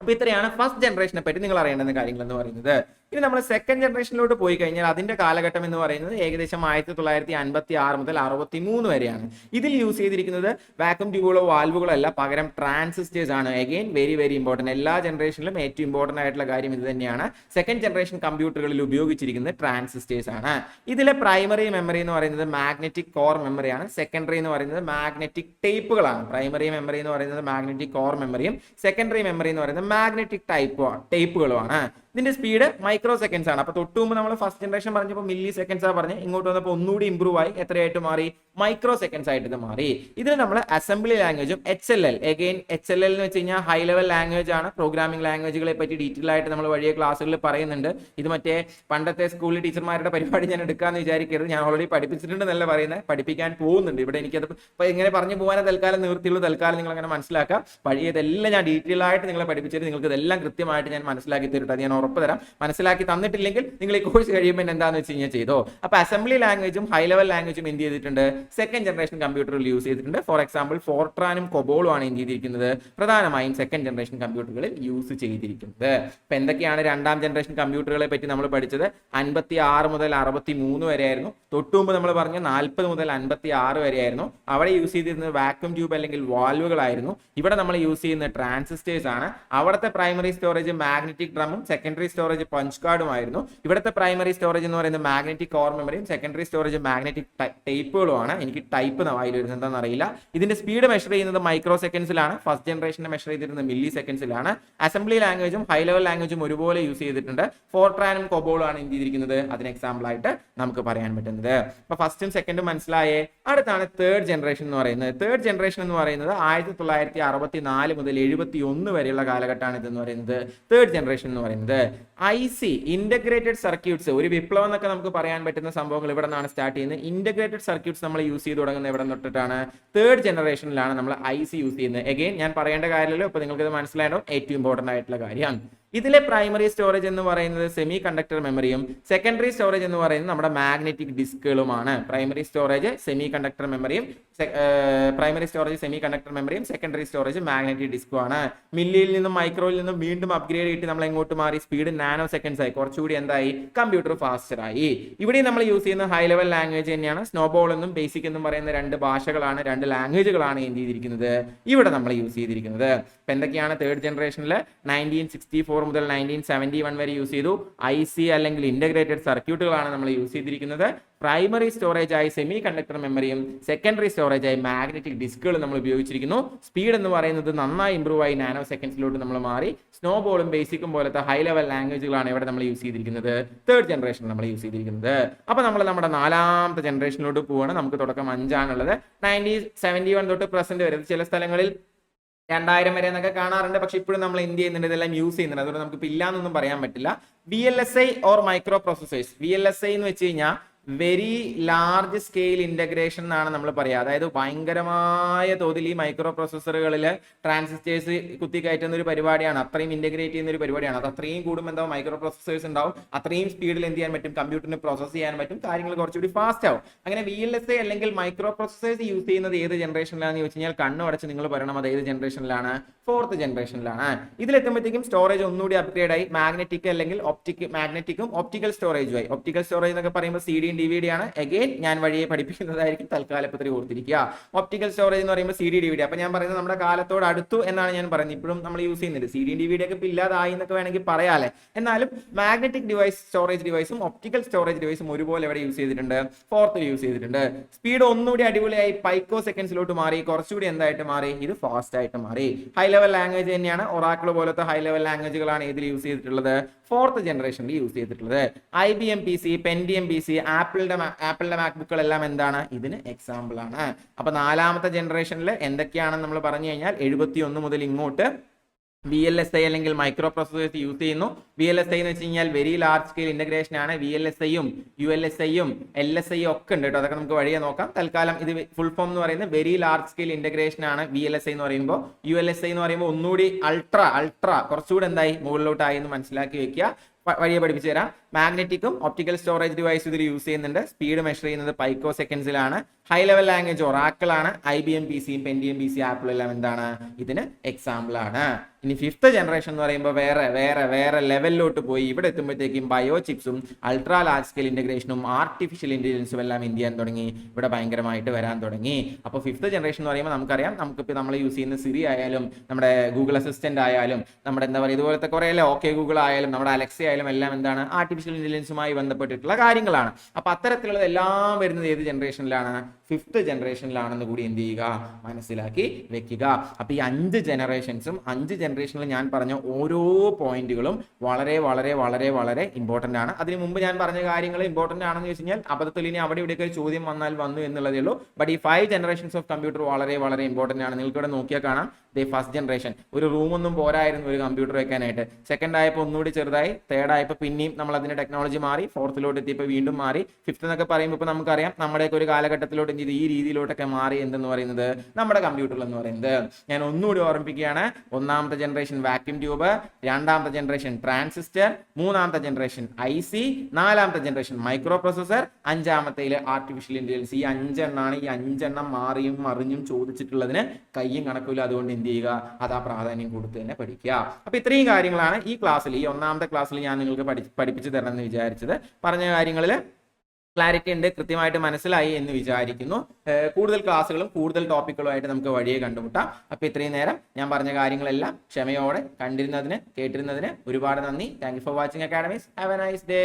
അപ്പോൾ ഇത്രയാണ് ഫസ്റ്റ് ജനറേഷനെ പറ്റി നിങ്ങൾ അറിയേണ്ടുന്ന കാര്യങ്ങൾ എന്ന് പറയുന്നത്. ഇനി നമ്മൾ സെക്കൻഡ് ജനറേഷനിലോട്ട് പോയി കഴിഞ്ഞാൽ അതിന്റെ കാലഘട്ടം എന്ന് പറയുന്നത് ഏകദേശം ആയിരത്തി തൊള്ളായിരത്തി അൻപത്തി ആറ് മുതൽ അറുപത്തി മൂന്ന് വരെയാണ്. ഇതിൽ യൂസ് ചെയ്തിരിക്കുന്നത് വാക്വം ട്യൂബുകളോ വാൽവുകളോ അല്ല പകരം ട്രാൻസിസ്റ്റേഴ്സ് ആണ്. അഗെയിൻ വെരി വെരി ഇമ്പോർട്ടന്റ് എല്ലാ ജനറേഷനിലും ഏറ്റവും ഇമ്പോർട്ടന്റ് ആയിട്ടുള്ള കാര്യം ഇത് തന്നെയാണ്. സെക്കൻഡ് ജനറേഷൻ കമ്പ്യൂട്ടറുകളിൽ ഉപയോഗിച്ചിരിക്കുന്നത് ട്രാൻസിസ്റ്റേഴ്സ് ആണ്. ഇതിലെ പ്രൈമറി മെമ്മറി എന്ന് പറയുന്നത് മാഗ്നറ്റിക് കോർ മെമ്മറിയാണ് സെക്കൻഡറി എന്ന് പറയുന്നത് മാഗ്നറ്റിക് ടേപ്പുകളാണ് പ്രൈമറി മെമ്മറി എന്ന് പറയുന്നത് മാഗ്നറ്റിക് കോർ മെമ്മറിയും സെക്കൻഡറി മെമ്മറി എന്ന് പറയുന്നത് മാഗ്നറ്റിക് ടൈപ്പ് ടേപ്പുകളുമാണ് ഇതിന്റെ സ്പീഡ് മൈക്രോ സെക്കൻഡ്സ് ആണ്. അപ്പൊ തൊട്ട് മുമ്പ് നമ്മൾ ഫസ്റ്റ് ജനറേഷൻ പറഞ്ഞപ്പോൾ മില്ലി സെക്കൻഡ്സ് ആ പറഞ്ഞ് ഇങ്ങോട്ട് വന്നപ്പോൾ ഒന്നുകൂടി ഇമ്പ്രൂവ് ആയി. എത്രയായിട്ട് മാറി? മൈക്രോ സെക്കൻഡ്സ് ആയിട്ട് ഇത് മാറി. ഇതിന് നമ്മൾ assembly ലാംഗ്വേജും H L L again H L L എന്ന് വെച്ച് കഴിഞ്ഞാൽ ഹൈ ലെവൽ ലാംഗ്വേജ് ആണ്. പ്രോഗ്രാമിംഗ് ലാംഗ്വേജുകളെ പറ്റി ഡീറ്റെയിൽ ആയിട്ട് നമ്മൾ വഴിയ ക്ലാസ്സുകളിൽ പറയുന്നുണ്ട്. ഇത് മറ്റേ പണ്ടത്തെ സ്കൂളിൽ ടീച്ചർമാരുടെ പരിപാടി ഞാൻ എടുക്കാമെന്ന് വിചാരിക്കരുത്. ഞാൻ ഓൾറെഡി പഠിപ്പിച്ചിട്ടുണ്ട് എന്നല്ല പറയുന്നത് പഠിപ്പിക്കാൻ പോകുന്നുണ്ട്. ഇവിടെ എനിക്കത് ഇപ്പൊ ഇങ്ങനെ പറഞ്ഞു പോകാനേ തൽക്കാലം നിവൃത്തിയുള്ളൂ. തൽക്കാലം നിങ്ങൾ അങ്ങനെ മനസ്സിലാക്കുക പഴയതെല്ലാം ഞാൻ ഡീറ്റെയിൽ ആയിട്ട് നിങ്ങളെ പഠിപ്പിച്ചിട്ട് നിങ്ങൾക്ക് ഇതെല്ലാം കൃത്യമായിട്ട് ഞാൻ മനസ്സിലാക്കി തരട്ടെ. ഞാൻ ഉറപ്പ് തരാം. മനസ്സിലാക്കി തന്നിട്ടില്ലെങ്കിൽ നിങ്ങൾ ഈ കോഴ്സ് കഴിയുമ്പോൾ എന്താണെന്ന് വെച്ച് കഴിഞ്ഞാൽ ചെയ്തോ. അപ്പൊ അസംബ്ലി ലാംഗ്വേജും ഹൈ ലെവൽ ലാംഗ്വേജും എന്ത് ചെയ്തിട്ടുണ്ട്? സെക്കൻഡ് ജനറേഷൻ കമ്പ്യൂട്ടറിൽ യൂസ് ചെയ്തിട്ടുണ്ട്. ഫോർ എക്സാമ്പിൾ ഫോർട്രാനും കൊബോളും ആണ് എന്ത് ചെയ്തിരിക്കുന്നത്? പ്രധാനമായും സെക്കൻഡ് ജനറേഷൻ കമ്പ്യൂട്ടറുകളിൽ യൂസ് ചെയ്തിരിക്കുന്നത്. അപ്പൊ എന്തൊക്കെയാണ് രണ്ടാം ജനറേഷൻ കമ്പ്യൂട്ടറുകളെ പറ്റി നമ്മൾ പഠിച്ചത്? അൻപത്തി ആറ് മുതൽ അറുപത്തി മൂന്ന് വരെ ആയിരുന്നു തൊട്ടു മുമ്പ് നമ്മൾ പറഞ്ഞ നാൽപ്പത് മുതൽ അൻപത്തി ആറ് വരെ ആയിരുന്നു അവിടെ യൂസ് ചെയ്തിരുന്നത് വാക്യൂം ട്യൂബ് അല്ലെങ്കിൽ വാൽവുകളായിരുന്നു ഇവിടെ നമ്മൾ യൂസ് ചെയ്യുന്ന ട്രാൻസിസ്റ്റേഴ്സ് ആണ്. അവിടുത്തെ പ്രൈമറി സ്റ്റോറേജ് മാഗ്നറ്റിക് ഡ്രമ്മും സെക്കൻഡറി സ്റ്റോറേജ് പഞ്ച് കാർഡും ആയിരുന്നു. ഇവിടുത്തെ പ്രൈമറി സ്റ്റോറേജ് എന്ന് പറയുന്നത് മാഗ്നറ്റിക് കോർ മെമ്മറിയും സെക്കൻഡറി സ്റ്റോറേജ് മാഗ്നറ്റിക് ടൈപ്പുകളുമാണ് എനിക്ക് ടൈപ്പ് വായിൽ വരുന്നത് എന്താണെന്ന് അറിയില്ല. ഇതിന്റെ സ്പീഡ് മെഷർ ചെയ്യുന്നത് മൈക്രോ സെക്കൻഡ്സിലാണ് ഫസ്റ്റ് ജനറേഷനെ മെഷർ ചെയ്തിരുന്നത് മില്ലി സെക്കൻഡ്സിലാണ് അസംബ്ലി ലാംഗ്വേജും ഹൈ ലെവൽ ലാംഗ്വേജും ഒരുപോലെ യൂസ് ചെയ്തിട്ടുണ്ട്. ഫോർട്രാനും കൊബോളും ആണ് എന്ത് ചെയ്തിരിക്കുന്നത്? അതിന് എക്സാമ്പിൾ ആയിട്ട് നമുക്ക് പറയാൻ പറ്റുന്നത്. അപ്പൊ ഫസ്റ്റും സെക്കൻഡും മനസ്സിലായേ. അടുത്താണ് തേർഡ് ജനറേഷൻ എന്ന് പറയുന്നത്. തേർഡ് ജനറേഷൻ എന്ന് പറയുന്നത് ആയിരത്തി തൊള്ളായിരത്തി അറുപത്തി നാല് മുതൽ എഴുപത്തി ഒന്ന് വരെയുള്ള കാലഘട്ടമാണ് ഇതെന്ന് പറയുന്നത്. തേർഡ് ജനറേഷൻ എന്ന് പറയുന്നത്. ഐ സി ഇന്റഗ്രേറ്റഡ് സർക്യൂട്ട്സ് ഒരു വിപ്ലവം എന്നൊക്കെ നമുക്ക് പറയാൻ പറ്റുന്ന സംഭവങ്ങൾ ഇവിടെ നിന്നാണ് സ്റ്റാർട്ട് ചെയ്യുന്നത്. ഇന്റഗ്രേറ്റഡ് സർക്യൂട്ട്സ് നമ്മൾ യൂസ് ചെയ്ത് തുടങ്ങുന്നത് എവിടെ തൊട്ടിട്ടാണ്? തേർഡ് ജനറേഷനിലാണ് നമ്മൾ ഐ സി യൂസ് ചെയ്യുന്നത്. എഗെയിൻ ഞാൻ പറയേണ്ട കാര്യമല്ലോ ഇപ്പൊ നിങ്ങൾക്ക് ഇത് മനസ്സിലായല്ലോ ഏറ്റവും ഇമ്പോർട്ടന്റ് ആയിട്ടുള്ള കാര്യം ഇതിലെ പ്രൈമറി സ്റ്റോറേജ് എന്ന് പറയുന്നത് സെമി കണ്ടക്ടർ മെമ്മറിയും സെക്കൻഡറി സ്റ്റോറേജ് എന്ന് പറയുന്നത് നമ്മുടെ മാഗ്നറ്റിക് ഡിസ്കുകളുമാണ് പ്രൈമറി സ്റ്റോറേജ് സെമി കണ്ടക്ടർ മെമ്മറിയും പ്രൈമറി സ്റ്റോറേജ് സെമി കണ്ടക്ടർ മെമ്മറിയും സെക്കൻഡറി സ്റ്റോറേജ് മാഗ്നറ്റിക് ഡിസ്കുമാണ് മില്ലിയിൽ നിന്നും മൈക്രോയിൽ നിന്നും വീണ്ടും അപ്ഗ്രേഡ് ചെയ്തിട്ട് നമ്മൾ എങ്ങോട്ട് മാറി? സ്പീഡ് നാനോ സെക്കൻഡ്സ് ആയി. കുറച്ചുകൂടി എന്തായി? കമ്പ്യൂട്ടർ ഫാസ്റ്റർ ആയി. ഇവിടെ നമ്മൾ യൂസ് ചെയ്യുന്ന ഹൈ ലെവൽ ലാംഗ്വേജ് തന്നെയാണ്. സ്നോബോൾ എന്നും ബേസിക് എന്നും പറയുന്ന രണ്ട് ഭാഷകളാണ് രണ്ട് ലാംഗ്വേജുകളാണ് എന്ത് ചെയ്തിരിക്കുന്നത്? ഇവിടെ നമ്മൾ യൂസ് ചെയ്തിരിക്കുന്നത്. എന്തൊക്കെയാണ് തേർഡ് ജനറേഷനിൽ നയന്റീൻ സിക്സ്റ്റി ഫോർ മുതൽ നയന്റീൻ സെവന്റി വൺ വരെ യൂസ് ചെയ്തു. ഐ സി അല്ലെങ്കിൽ ഇന്റഗ്രേറ്റഡ് സർക്യൂട്ടുകളാണ് നമ്മൾ യൂസ് ചെയ്തിരിക്കുന്നത്. പ്രൈമറി സ്റ്റോറേജ് ആയി സെമി കണ്ടക്ടർ മെമ്മറിയും സെക്കൻഡറി സ്റ്റോറേജ് ആയി മാഗ്നറ്റിക് ഡിസ്കുകൾ നമ്മൾ ഉപയോഗിച്ചിരിക്കുന്നു. സ്പീഡ് എന്ന് പറയുന്നത് നന്നായി ഇമ്പ്രൂവ് ആയി നാനോ സെക്കൻഡ്സിലോട്ട് നമ്മൾ മാറി. സ്നോബോളും ബേസിക്കും പോലത്തെ ഹൈ ലെവൽ ലാംഗ്വേജുകളാണ് ഇവിടെ നമ്മൾ യൂസ് ചെയ്തിരിക്കുന്നത്. തേർഡ് ജനറേഷൻ നമ്മൾ യൂസ് ചെയ്തിരിക്കുന്നത്. അപ്പൊ നമ്മൾ നമ്മുടെ നാലാമത്തെ ജനറേഷനിലോട്ട് പോവുകയാണ് നമുക്ക് തുടക്കം അഞ്ചാണുള്ളത്. നയന്റീൻ സെവന്റി വൺ തൊട്ട് പ്രസന്റ് വരെ ചില സ്ഥലങ്ങളിൽ രണ്ടായിരം വരെ എന്നൊക്കെ കാണാറുണ്ട്. പക്ഷെ ഇപ്പോഴും നമ്മൾ എന്ത് ചെയ്യുന്നുണ്ട്? ഇതെല്ലാം യൂസ് ചെയ്യുന്നുണ്ട്. അതുകൊണ്ട് നമുക്ക് ഇല്ലാന്നൊന്നും പറയാൻ പറ്റില്ല. V L S I or microprocessors V L S I എന്ന് വെച്ച് കഴിഞ്ഞാൽ വെരി ലാർജ് സ്കെയിൽ ഇന്റഗ്രേഷൻ എന്നാണ് നമ്മൾ പറയുക അതായത് ഭയങ്കരമായ തോതിൽ ഈ മൈക്രോ പ്രോസസ്സറുകളിൽ ട്രാൻസിസ്റ്റേഴ്സ് കുത്തിക്കയറ്റുന്ന ഒരു പരിപാടിയാണ്. അത്രയും ഇന്റഗ്രേറ്റ് ചെയ്യുന്ന ഒരു പരിപാടിയാണ്. അത് അത്രയും കൂടുമ്പോൾ എന്താവും മൈക്രോ പ്രോസസ്സേഴ്സ് ഉണ്ടാവും. അത്രയും സ്പീഡിൽ എന്ത് ചെയ്യാൻ പറ്റും? കമ്പ്യൂട്ടറിന് പ്രോസസ്സ് ചെയ്യാൻ പറ്റും. കാര്യങ്ങൾ കുറച്ചുകൂടി ഫാസ്റ്റ് ആവും. അങ്ങനെ വി എൽ എസ് എ അല്ലെങ്കിൽ മൈക്രോ പ്രോസസ്സേഴ്സ് യൂസ് ചെയ്യുന്നത് ഏത് ജനറേഷനിലാണെന്ന് ചോദിച്ചു കഴിഞ്ഞാൽ കണ്ണു അടച്ച് നിങ്ങൾ പറയണം അത് ഏത് ജനറേഷനിലാണ് ഫോർത്ത് ജനറേഷനിലാണ് ഇതിലെത്തുമ്പോഴത്തേക്കും സ്റ്റോറേജ് ഒന്നുകൂടി അപ്ഗ്രേഡ് ആയി. മാഗ്നറ്റിക് അല്ലെങ്കിൽ ഒപ്റ്റിക് മാഗ്നറ്റിക്കും ഒപ്റ്റിക്കൽ സ്റ്റോറേജും ആയി. ഒപ്റ്റിക്കൽ സ്റ്റോറേജ് എന്നൊക്കെ പറയുമ്പോൾ സി ഡിയും ഡി വി ഡി ആണ്. അഗെയിൻ ഞാൻ വഴിയെ പഠിപ്പിക്കുന്നതായിരിക്കും തൽക്കാലപ്പത്തിൽ ഓർത്തിരിക്കുക. ഓപ്റ്റിക്കൽ സ്റ്റോറേജ് എന്ന് പറയുമ്പോൾ C D D V D അപ്പൊ ഞാൻ പറയുന്നത് നമ്മുടെ കാലത്തോട് അടുത്തു എന്നാണ് ഞാൻ പറയുന്നത്. ഇപ്പോഴും നമ്മൾ യൂസ് ചെയ്യുന്നുണ്ട്. C D D V D ഒക്കെ ഇപ്പൊ ഇല്ലാതായി എന്നൊക്കെ വേണമെങ്കിൽ പറയാല്ലേ എന്നാലും മാഗ്നറ്റിക് ഡിവൈസ് സ്റ്റോറേജ് ഡിവൈസും ഒപ്റ്റിക്കൽ സ്റ്റോറേജ് ഡിവൈസും ഒരുപോലെ ഇവിടെ യൂസ് ചെയ്തിട്ടുണ്ട്. ഫോർത്തിൽ യൂസ് ചെയ്തിട്ടുണ്ട്. സ്പീഡ് ഒന്നുകൂടി അടിപൊളിയായി. പൈക്കോ സെക്കൻഡ്സിലോട്ട് മാറി. കുറച്ചുകൂടി എന്തായിട്ട് മാറി? ഇത് ഫാസ്റ്റ് ആയിട്ട് മാറി. ഹൈ ലെവൽ ലാംഗ്വേജ് തന്നെയാണ്. ഒറാക്കിൾ പോലത്തെ ഹൈ ലെവൽ ലാംഗ്വേജുകളാണ് ഇതിൽ യൂസ് ചെയ്തിട്ടുള്ളത്. ഫോർത്ത് ജനറേഷനിൽ യൂസ് ചെയ്തിട്ടുള്ളത്. I B M P C Pentium P C ആപ്പിളിന്റെ ആപ്പിളിന്റെ മാക്ബുക്കുകളെല്ലാം എന്താണ്? ഇതിന് എക്സാമ്പിൾ ആണ്. അപ്പൊ നാലാമത്തെ ജനറേഷനിൽ എന്തൊക്കെയാണെന്ന് നമ്മൾ പറഞ്ഞു കഴിഞ്ഞാൽ എഴുപത്തി ഒന്ന് മുതൽ ഇങ്ങോട്ട് വി എൽ എസ് ഐ അല്ലെങ്കിൽ മൈക്രോ പ്രോസസേഴ്സ് യൂസ് ചെയ്യുന്നു. വി എൽ എസ് ഐ എന്ന് വെച്ച് കഴിഞ്ഞാൽ വെരി ലാർജ് സ്കെയിൽ ഇന്റഗ്രേഷൻ ആണ്. വി എൽ എസ് ഐയും യു എൽ എസ് ഐയും എൽ എസ് ഐയും ഒക്കെ ഉണ്ട് കേട്ടോ. അതൊക്കെ നമുക്ക് വഴിയെ നോക്കാം. തൽക്കാലം ഇത് ഫുൾ ഫോം എന്ന് പറയുന്നത് വെരി ലാർജ് സ്കെയിൽ ഇന്റഗ്രേഷൻ ആണ് വി എൽ എസ് ഐ എന്ന് പറയുമ്പോൾ. യു എൽ എസ് ഐ എന്ന് പറയുമ്പോൾ ഒന്നുകൂടി അൾട്രാ അൾട്രാ കുറച്ചുകൂടി എന്തായി? മുകളിലോട്ടായി എന്ന് മനസ്സിലാക്കി വെക്കുക. വഴിയെ പഠിപ്പിച്ചു തരാം. മാഗ്നറ്റിക്കും ഓപ്റ്റിക്കൽ സ്റ്റോറേജ് ഡിവൈസ് ഇതിൽ യൂസ് ചെയ്യുന്നുണ്ട്. സ്പീഡ് മെഷർ ചെയ്യുന്നത് പൈക്കോ സെക്കൻഡ്സിലാണ് ഹൈ ലെവൽ ലാംഗ്വേജ് ഒറാക്കിൾ ആണ്. ഐ ബി എം പി സിയും പെൻഡിഎം പി സി ആപ്പിൾ എല്ലാം എന്താണ്? ഇതിന് എക്സാമ്പിൾ ആണ്. ഇനി ഫിഫ്ത്ത് ജനറേഷൻ എന്ന് പറയുമ്പോൾ വേറെ വേറെ വേറെ ലെവലിലോട്ട് പോയി. ഇവിടെ എത്തുമ്പോഴത്തേക്കും ബയോ ചിപ്സും അൾട്രാ ലാർജ് സ്കെയിൽ ഇന്റഗ്രേഷനും ആർട്ടിഫിഷ്യൽ ഇന്റലിജൻസും എല്ലാം എന്ത് ചെയ്യാൻ തുടങ്ങി. ഇവിടെ ഭയങ്കരമായിട്ട് വരാൻ തുടങ്ങി. അപ്പോൾ ഫിഫ്ത്ത് ജനറേഷൻ എന്ന് പറയുമ്പോൾ നമുക്കറിയാം. നമുക്കിപ്പോൾ നമ്മൾ യൂസ് ചെയ്യുന്ന സിരി ആയാലും നമ്മുടെ ഗൂഗിൾ അസിസ്റ്റന്റ് ആയാലും നമ്മുടെ എന്താ പറയുക ഇതുപോലത്തെ കുറേ അല്ലേ ഓക്കെ ഗൂഗിൾ ആയാലും നമ്മുടെ അലക്സി ആയാലും എല്ലാം എന്താണ്? ആർട്ടിഫിഷ്യൽ ആർട്ടിഫിഷ്യൽ ഇന്റലിജൻസുമായി ബന്ധപ്പെട്ടിട്ടുള്ള കാര്യങ്ങളാണ്. അപ്പൊ അത്തരത്തിലുള്ളത് എല്ലാം വരുന്നത് ഏത് ജനറേഷനിലാണ് ഫിഫ്ത്ത് ജനറേഷനിലാണെന്ന് കൂടി എന്ത് ചെയ്യുക? മനസ്സിലാക്കി വെക്കുക. അപ്പൊ ഈ അഞ്ച് ജനറേഷൻസും അഞ്ച് ജനറേഷനിൽ ഞാൻ പറഞ്ഞ ഓരോ പോയിന്റുകളും വളരെ വളരെ വളരെ വളരെ ഇമ്പോർട്ടന്റ് ആണ്. അതിന് മുമ്പ് ഞാൻ പറഞ്ഞ കാര്യങ്ങൾ ഇമ്പോർട്ടന്റ് ആണെന്ന് വെച്ച് കഴിഞ്ഞാൽ അബദ്ധത്തിൽ ഇനി അവിടെ ഇവിടെയൊക്കെ ചോദ്യം വന്നാൽ വന്നു എന്നുള്ളതേ ഉള്ളൂ. ബട്ട് ഈ ഫൈവ് ജനറേഷൻസ് ഓഫ് കമ്പ്യൂട്ടർ വളരെ വളരെ ഇമ്പോർട്ടന്റ് ആണ്. നിങ്ങൾക്ക് ഇവിടെ നോക്കിയാൽ കാണാം. ദേ ഫസ്റ്റ് ജനറേഷൻ ഒരു റൂമൊന്നും പോരായിരുന്നു ഒരു കമ്പ്യൂട്ടർ വെക്കാനായിട്ട്. സെക്കൻഡ് ആയപ്പോൾ ഒന്നുകൂടി ചെറുതായി. തേർഡ് ആയപ്പോൾ പിന്നെയും നമ്മൾ അതിന്റെ ടെക്നോളജി മാറി. ഫോർത്തിലോട്ട് എത്തിയപ്പോൾ വീണ്ടും മാറി. ഫിഫ്ത്ത് എന്നൊക്കെ പറയുമ്പോൾ ഇപ്പോൾ നമുക്കറിയാം നമ്മുടെയൊക്കെ ഒരു കാലഘട്ടത്തിലോട്ട് എന്ത് ഈ രീതിയിലോട്ടൊക്കെ മാറി എന്തെന്ന് പറയുന്നത് നമ്മുടെ കമ്പ്യൂട്ടറിൽ എന്ന് പറയുന്നത്. ഞാൻ ഒന്നുകൂടി ഓർമ്മിപ്പിക്കുകയാണ്. ഒന്നാമത്തെ ജനറേഷൻ വാക്യൂം ട്യൂബ് രണ്ടാമത്തെ ജനറേഷൻ ട്രാൻസിസ്റ്റർ മൂന്നാമത്തെ ജനറേഷൻ ഐ സി നാലാമത്തെ ജനറേഷൻ മൈക്രോ പ്രൊസസർ അഞ്ചാമത്തേൽ ആർട്ടിഫിഷ്യൽ ഇന്റലിജൻസ് ഈ അഞ്ചെണ്ണാണ് ഈ അഞ്ചെണ്ണം മാറിയും മറിഞ്ഞും ചോദിച്ചിട്ടുള്ളതിന് കയ്യും കണക്കില്ല അതുകൊണ്ട് എന്ത് ചെയ്യുക അത് ആ പ്രാധാന്യം കൊടുത്ത് തന്നെ പഠിക്കുക. അപ്പൊ ഇത്രയും കാര്യങ്ങളാണ് ഈ ക്ലാസ്സിൽ ഈ ഒന്നാമത്തെ ക്ലാസ്സിൽ ഞാൻ നിങ്ങൾക്ക് പഠി പഠിപ്പിച്ചു തരണം എന്ന് വിചാരിച്ചത്. പറഞ്ഞ കാര്യങ്ങളിൽ ക്ലാരിറ്റി ഉണ്ട് കൃത്യമായിട്ട് മനസ്സിലായി എന്ന് വിചാരിക്കുന്നു. കൂടുതൽ ക്ലാസ്സുകളും കൂടുതൽ ടോപ്പിക്കുകളുമായിട്ട് നമുക്ക് വഴിയെ കണ്ടുമുട്ടാം. അപ്പൊ ഇത്രയും നേരം ഞാൻ പറഞ്ഞ കാര്യങ്ങളെല്ലാം ക്ഷമയോടെ കണ്ടിരുന്നതിന് കേട്ടിരുന്നതിന് ഒരുപാട് നന്ദി. Thank for watching academies have a nice day